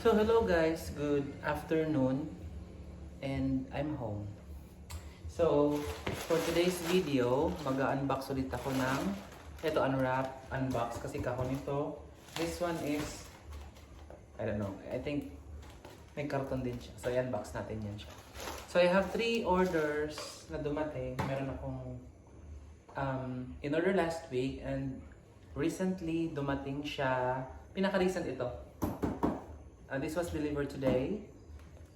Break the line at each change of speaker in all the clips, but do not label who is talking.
So hello guys, good afternoon and I'm home. So for today's video, mag-unbox ulit ako ng ito unwrap, unbox kasi kahon nito. This one is I don't know, I think may karton din siya. So i-unbox natin yan siya. So I have three orders na dumating. Meron akong um, in order last week and recently dumating siya. Pinaka-recent ito. Uh, this was delivered today.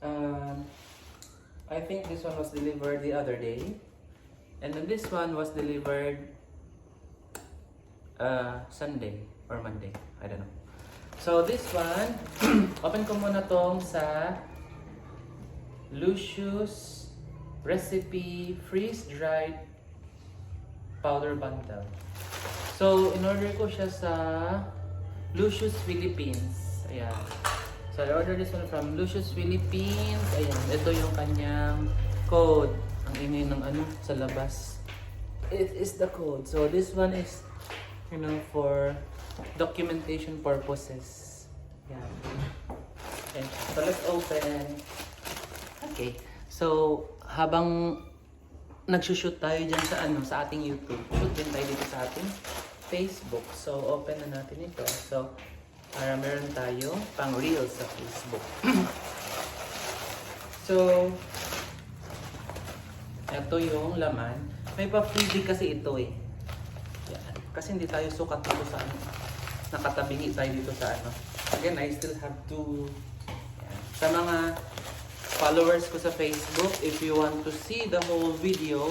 Um, I think this one was delivered the other day. And then this one was delivered uh, Sunday or Monday. I don't know. So this one, open ko muna tong sa Lucius Recipe Freeze-Dried Powder Bundle. So, in-order ko siya sa Lucius Philippines. Ayan. So, I ordered this one from Lucius Philippines. Ayan. Ito yung kanyang code. Ang ingay ng ano sa labas. It is the code. So, this one is, you know, for documentation purposes. Ayan. Okay. So, let's open. Okay. So, habang nagsushoot tayo dyan sa ano, sa ating YouTube, shoot din tayo dito sa ating Facebook. So, open na natin ito. So, para meron tayo pang reels sa Facebook. so, ito yung laman. May pa-freebie kasi ito eh. Yan. Kasi hindi tayo sukat dito sa ano. Nakatabingi tayo dito sa ano. Again, I still have to... Yan. Sa mga followers ko sa Facebook, if you want to see the whole video,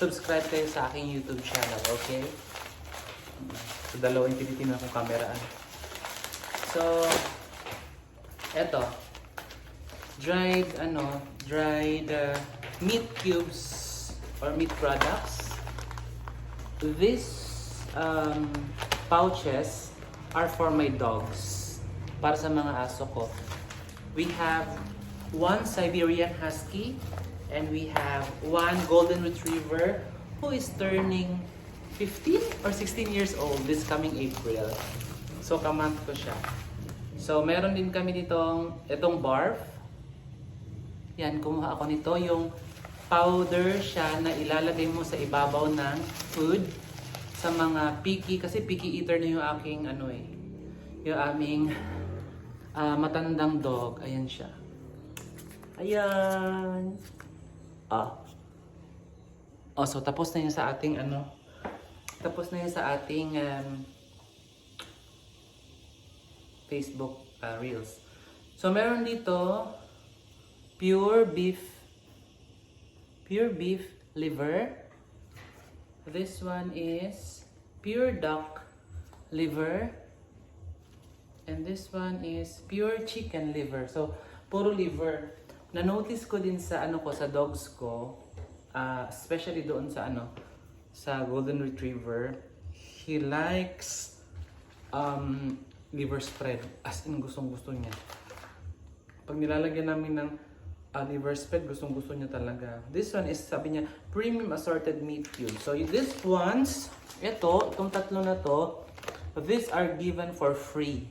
subscribe kayo sa aking YouTube channel, okay? So, dalawang tinitingnan kong kameraan. So, eto. Dried, ano, dried uh, meat cubes or meat products. These um, pouches are for my dogs. Para sa mga aso ko. We have one Siberian Husky and we have one Golden Retriever who is turning 15 or 16 years old this coming April. So, kamonth ko siya. So, meron din kami ditong, itong barf. Yan, kumuha ako nito. Yung powder siya na ilalagay mo sa ibabaw ng food sa mga picky. Kasi picky eater na yung aking, ano eh, yung aming ah, matandang dog. Ayan siya. Ayan. Ah. Oh, so tapos na yun sa ating ano. Tapos na yun sa ating um, Facebook uh, Reels. So meron dito pure beef pure beef liver. This one is pure duck liver. And this one is pure chicken liver. So, puro liver. Na-notice ko din sa ano ko, sa dogs ko, ah, especially doon sa ano, sa golden retriever, he likes um, liver spread. As in, gustong gusto niya. Pag nilalagyan namin ng ah, liver spread, gustong gusto niya talaga. This one is, sabi niya, premium assorted meat cube. So, this ones, ito, itong tatlo na to, these are given for free.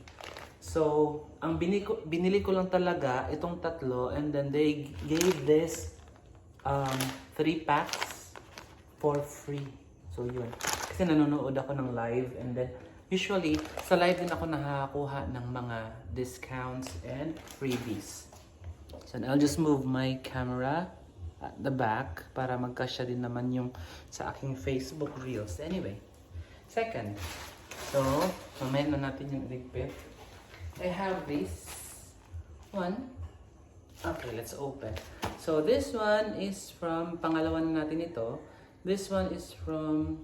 So, ang binili ko, binili ko lang talaga itong tatlo and then they gave this um, three packs for free. So, yun. Kasi nanonood ako ng live and then usually sa live din ako nakakakuha ng mga discounts and freebies. So, I'll just move my camera at the back para magkasya din naman yung sa aking Facebook Reels. Anyway, second. So, mamaya na natin yung ligpit. I have this one. Okay, let's open. So this one is from, pangalawa na natin ito. This one is from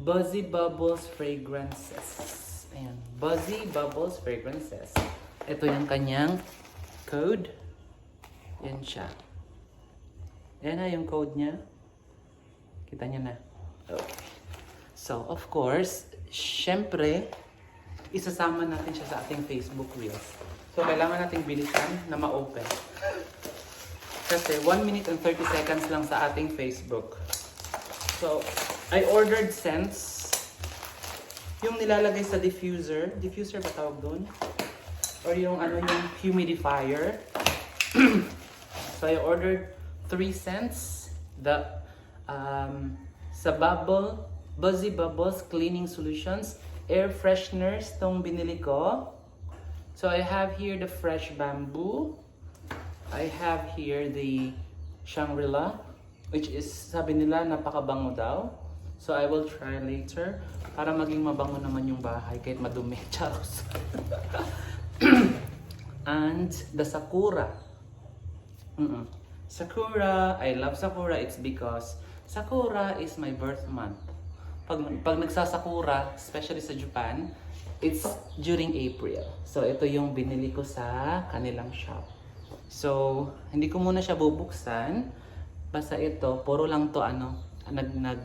Buzzy Bubbles Fragrances. Ayan, Buzzy Bubbles Fragrances. Ito yung kanyang code. Yan siya. Yan na yung code niya. Kita niya na. Okay. So, of course, syempre, isasama natin siya sa ating Facebook Reels. So, kailangan nating bilisan na ma-open. Kasi 1 minute and 30 seconds lang sa ating Facebook. So, I ordered scents. Yung nilalagay sa diffuser. Diffuser ba tawag doon? or yung ano yung humidifier. so I ordered 3 cents the um, sa Bubble Buzzy Bubbles Cleaning Solutions air fresheners tong binili ko. So I have here the fresh bamboo. I have here the Shangri-La which is sabi nila napakabango daw. So I will try later para maging mabango naman yung bahay kahit madumi. Charos. and the Sakura. Mm-mm. Sakura, I love Sakura. It's because Sakura is my birth month. Pag, pag nagsasakura, especially sa Japan, it's during April. So, ito yung binili ko sa kanilang shop. So, hindi ko muna siya bubuksan. Basta ito, puro lang to ano, nag, nag,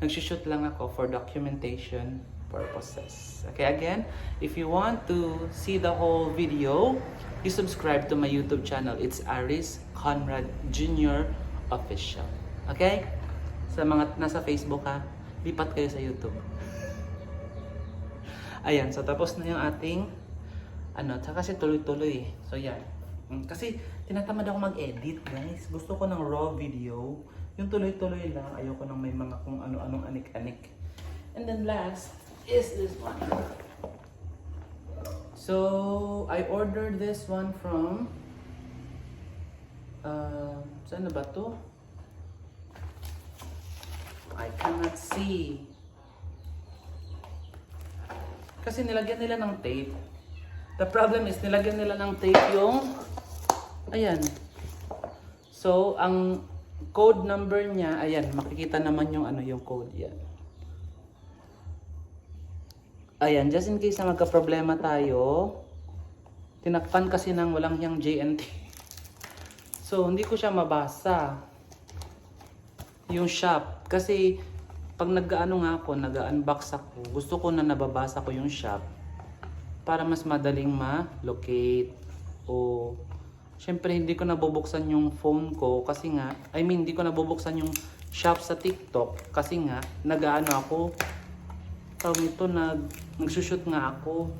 nagsushoot lang ako for documentation purposes. Okay, again, if you want to see the whole video, you subscribe to my YouTube channel. It's Aris Conrad Jr. Official. Okay? Sa mga nasa Facebook ha, lipat kayo sa YouTube. Ayan, so tapos na yung ating ano, tsaka kasi tuloy-tuloy. So yan. Mm, Kasi tinatamad ako mag-edit, guys. Gusto ko ng raw video. Yung tuloy-tuloy lang. Ayoko nang may mga kung ano-anong anik-anik. And then last is this one. So, I ordered this one from uh, saan na ba to? I cannot see. Kasi nilagyan nila ng tape. The problem is nilagyan nila ng tape yung ayan. So, ang code number niya, ayan, makikita naman yung ano yung code yan. Ayan, just in case na magka-problema tayo, tinakpan kasi ng walang yung JNT. So, hindi ko siya mabasa. Yung shop. Kasi, pag nag-ano nga ako, nag-unbox ako, gusto ko na nababasa ko yung shop para mas madaling ma-locate. O, syempre, hindi ko nabubuksan yung phone ko kasi nga, I mean, hindi ko nabubuksan yung shop sa TikTok kasi nga, nag-ano ako, tawag nito, nag, nagsushoot nga ako.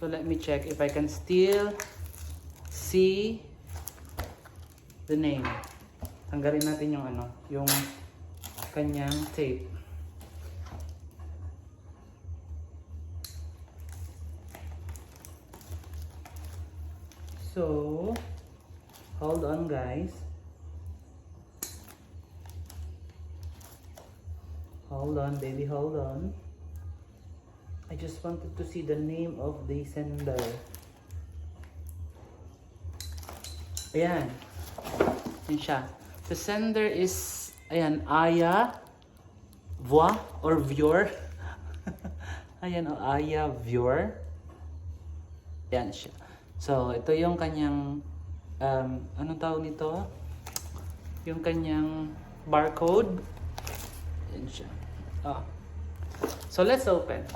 So let me check if I can still see the name. Tanggalin natin yung ano, yung kanyang tape. So, hold on guys. Hold on, baby, hold on. I just wanted to see the name of the sender. Ayan. Yan siya. The sender is, ayan, Aya Voix or Viewer. ayan, Aya Viewer. Ayan siya. So, ito yung kanyang, um, anong tawag nito? Yung kanyang barcode. Ayan siya. Ah. So, let's open.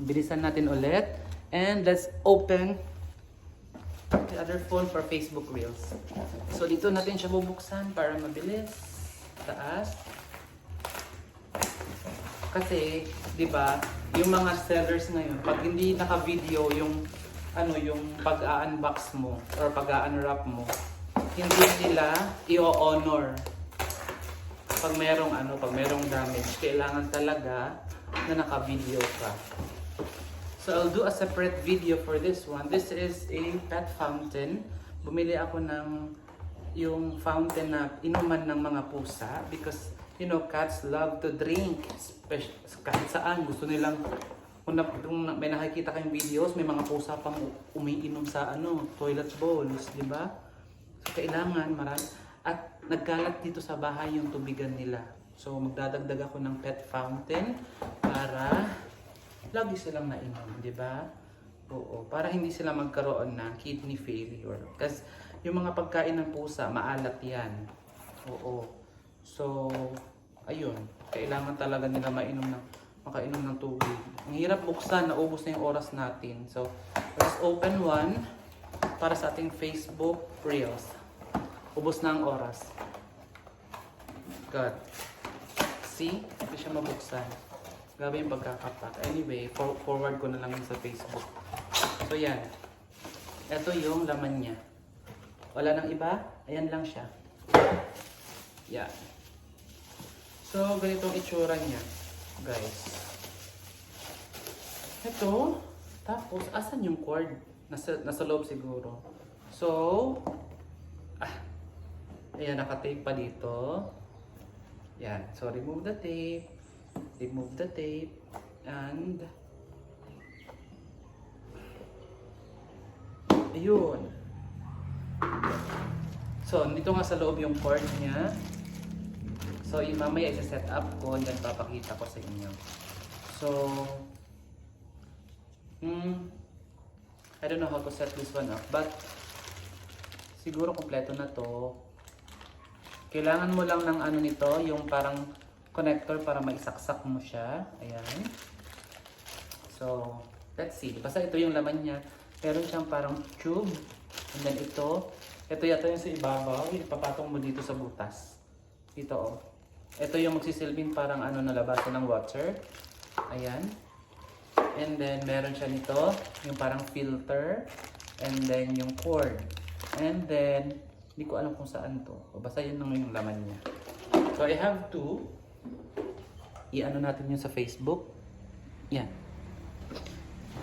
Bilisan natin ulit. And let's open the other phone for Facebook Reels. So, dito natin siya bubuksan para mabilis. Taas. Kasi, di ba, yung mga sellers ngayon, pag hindi naka-video yung ano yung pag-unbox mo or pag-unwrap mo, hindi nila i-honor pag merong ano, pag merong damage, kailangan talaga na naka-video ka. So I'll do a separate video for this one. This is a pet fountain. Bumili ako ng yung fountain na inuman ng mga pusa because you know cats love to drink Spec- kahit saan gusto nilang kung, na, kung may nakikita kayong videos may mga pusa pang umiinom sa ano toilet bowls di ba so kailangan marami at nagkalat dito sa bahay yung tubigan nila so magdadagdag ako ng pet fountain para lagi silang nainom di ba Oo, para hindi sila magkaroon ng kidney failure. Kasi yung mga pagkain ng pusa, maalat yan. Oo. So, ayun. Kailangan talaga nila mainom ng, makainom ng tubig. Ang hirap buksan, naubos na yung oras natin. So, let's open one para sa ating Facebook Reels. Ubos na ang oras. God. See? Hindi siya mabuksan. Grabe yung pagkakapak. Anyway, for- forward ko na lang sa Facebook. So yan. Ito yung laman niya. Wala nang iba. Ayan lang siya. Yan. So, ganitong itsura niya. Guys. Ito. Tapos, asan yung cord? Nasa, nasa loob siguro. So, ah, ayan, nakatape pa dito. Yan. So, remove the tape. Remove the tape. And, ayun. So, dito nga sa loob yung cord niya. So, yung mamaya isa-set up ko, and then papakita ko sa inyo. So, hmm, I don't know how to set this one up, but siguro kompleto na to. Kailangan mo lang ng ano nito, yung parang connector para maisaksak mo siya. Ayan. So, let's see. Basta ito yung laman niya. Meron siyang parang tube. And then ito. Ito yata yung sa ibabaw. Ipapatong mo dito sa butas. Dito oh. Ito yung magsisilbing parang ano nalabasan ng water. Ayan. And then meron siya nito. Yung parang filter. And then yung cord. And then, hindi ko alam kung saan to. O basta yun lang yung laman niya. So I have two. I-ano natin yun sa Facebook. Yan.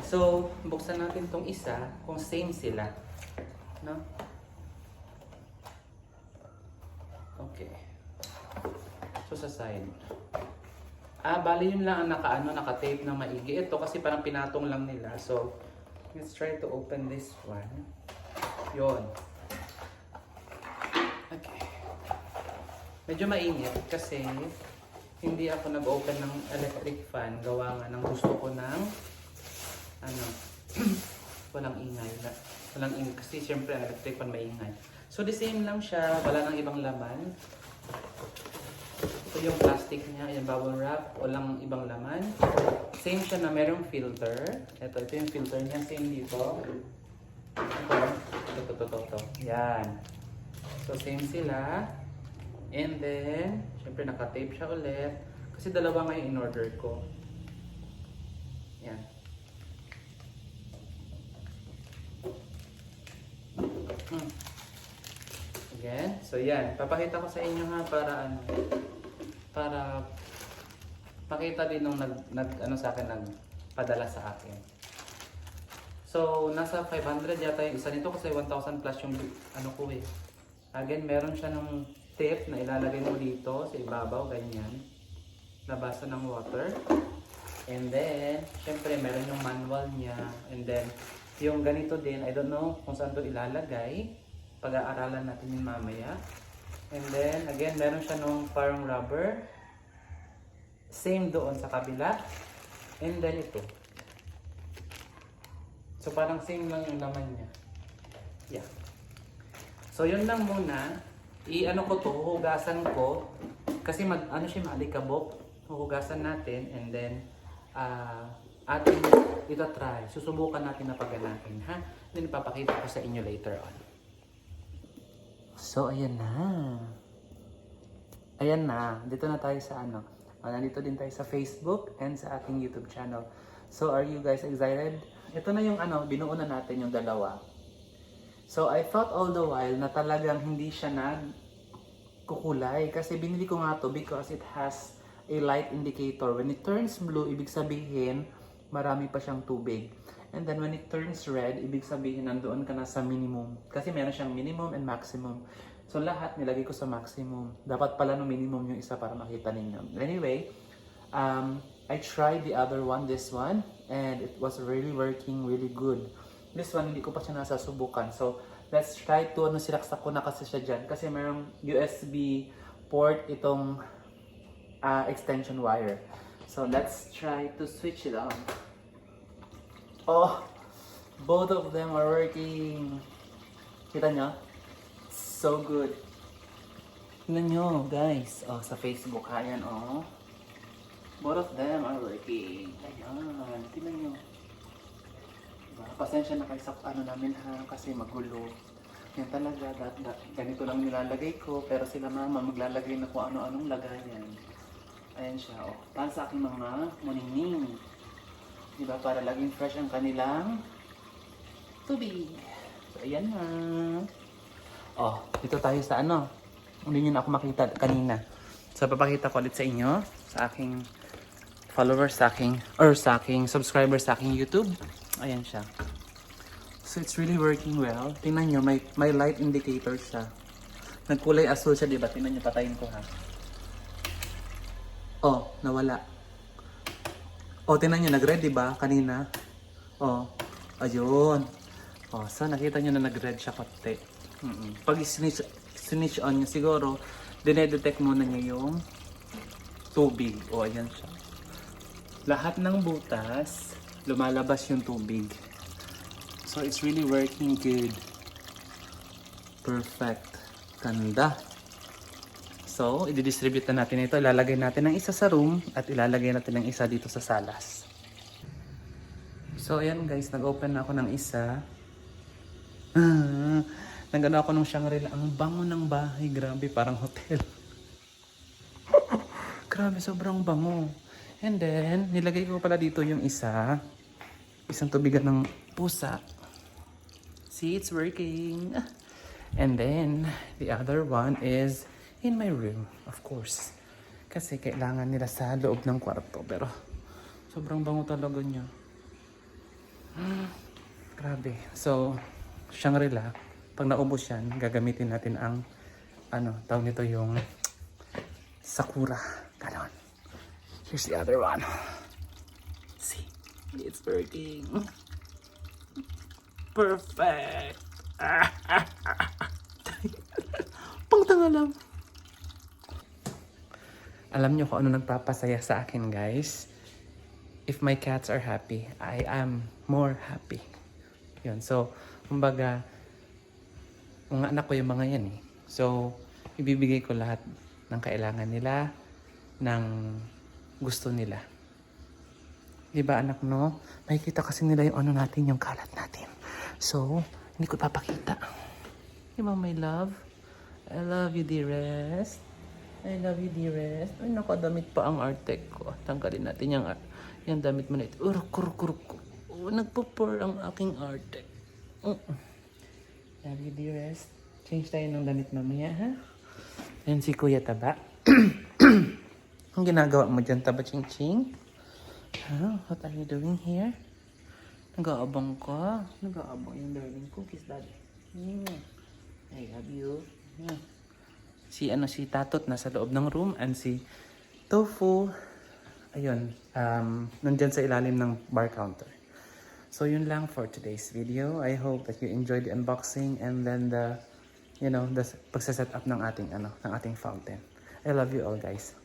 So, buksan natin tong isa kung same sila. No? Okay. So, sa side. Ah, bali yun lang ang naka, ano, naka-tape na maigi. Ito kasi parang pinatong lang nila. So, let's try to open this one. Yon. Okay. Medyo mainit kasi hindi ako nag-open ng electric fan. Gawa nga ng gusto ko ng ano, walang ingay. Walang ingay. Kasi syempre ang electric fan maingay. So the same lang siya. Wala nang ibang laman. Ito yung plastic niya. Yung bubble wrap. Walang ibang laman. Same siya na merong filter. Ito, ito yung filter niya. Same dito. Ito, ito, ito, ito, ito. Yan. So same sila. And then, syempre naka-tape siya ulit. Kasi dalawa nga yung in-order ko. Yan. Hmm. Again. So yan. Papakita ko sa inyo ha para ano. Para makita din nung nag, nag ano sa akin nagpadala sa akin. So, nasa 500 yata yung isa nito kasi 1,000 plus yung ano ko eh. Again, meron siya ng tip na ilalagay mo dito sa ibabaw, ganyan. Nabasa ng water. And then, syempre, meron yung manual niya. And then, yung ganito din, I don't know kung saan to ilalagay. Pag-aaralan natin yung mamaya. And then, again, meron siya nung parang rubber. Same doon sa kabila. And then ito. So, parang same lang yung laman niya. Yeah. So, yun lang muna. I-ano ko to, huhugasan ko. Kasi mag, ano siya, maalikabok. Huhugasan natin and then ah atin ito try. Susubukan natin na paganahin, ha? Then ipapakita ko sa inyo later on. So, ayan na. Ayan na. Dito na tayo sa ano. Ah, nandito din tayo sa Facebook and sa ating YouTube channel. So, are you guys excited? Ito na yung ano, binuo na natin yung dalawa. So, I thought all the while na talagang hindi siya nag kukulay. Kasi binili ko nga to because it has a light indicator. When it turns blue, ibig sabihin, marami pa siyang tubig. And then when it turns red, ibig sabihin nandoon ka na sa minimum. Kasi meron siyang minimum and maximum. So lahat nilagay ko sa maximum. Dapat pala no minimum yung isa para makita ninyo. Anyway, um, I tried the other one, this one, and it was really working really good. This one, hindi ko pa siya nasasubukan. So, let's try to, ano, silaksak ko na kasi siya dyan. Kasi mayroong USB port itong uh, extension wire. So, let's try to switch it on. Oh, both of them are working. Kita nyo? So good. Tingnan nyo, guys. Oh, sa Facebook, ayan, oh. Both of them are working. Ayan, tingnan nyo. Diba? Pasensya na kayo sa ano namin ha, kasi magulo. Yan talaga, that, that, ganito lang nilalagay ko, pero sila mama maglalagay na kung ano-anong lagayan. Ayan siya, oh. Para sa aking mga muningning. Diba? Para laging fresh ang kanilang tubig. So, ayan na. Oh, dito tayo sa ano. Hindi nyo na ako makita kanina. So, papakita ko ulit sa inyo, sa aking followers, sa aking, or sa aking subscribers sa aking YouTube. Ayan siya. So, it's really working well. Tingnan nyo, may, may light indicator siya. Nagkulay asul siya, di ba? Tingnan nyo, patayin ko ha. Oh, nawala. Oh, tingnan nyo, nag-red, di ba? Kanina. Oh, ayun. Oh, so nakita nyo na nag-red siya konti. Mm-mm. Pag snitch, snitch on nyo, siguro, dinedetect muna niya yung tubig. O, ayan siya. Lahat ng butas, lumalabas yung tubig. So, it's really working good. Perfect. Ganda. So, i-distribute na natin ito. Ilalagay natin ng isa sa room at ilalagay natin ng isa dito sa salas. So, ayan guys, nag-open na ako ng isa. Ah, nagano ako ng Shangri-La. Ang bango ng bahay. Grabe, parang hotel. Grabe, sobrang bango. And then, nilagay ko pala dito yung isa. Isang tubigan ng pusa. See, it's working. And then, the other one is in my room, of course. Kasi kailangan nila sa loob ng kwarto. Pero, sobrang bango talaga niya. Grabe. So, Shangri-La, pag naubos yan, gagamitin natin ang, ano, tawag nito yung Sakura. Ganon. Here's the other one. See? It's working. Perfect. Pangtanga lang. Alam niyo kung ano nagpapasaya sa akin, guys? If my cats are happy, I am more happy. Yun. So, kumbaga, mga anak ko yung mga yan eh. So, ibibigay ko lahat ng kailangan nila, ng gusto nila. Di ba anak no? Makikita kasi nila yung ano natin, yung kalat natin. So, hindi ko papakita. Di ba my love? I love you dearest. I love you dearest. Ay naku, damit pa ang Artec ko. Tanggalin natin yung, yung damit mo na ito. Uruk, uruk, uruk. Oh, nagpo-pour ang aking Artec. Mm. Love you dearest. Change tayo ng damit mamaya ha? Yan si Kuya Taba. ang ginagawa mo dyan, Taba Ching Ching? Huh? What are you doing here? Nag-aabang ka. Nag-aabang yung darling ko. Kiss daddy. Mm. I love you. Mm. Si ano si Tatot nasa loob ng room and si Tofu ayun um nandyan sa ilalim ng bar counter. So yun lang for today's video. I hope that you enjoyed the unboxing and then the you know the pagse-set up ng ating ano ng ating fountain. I love you all guys.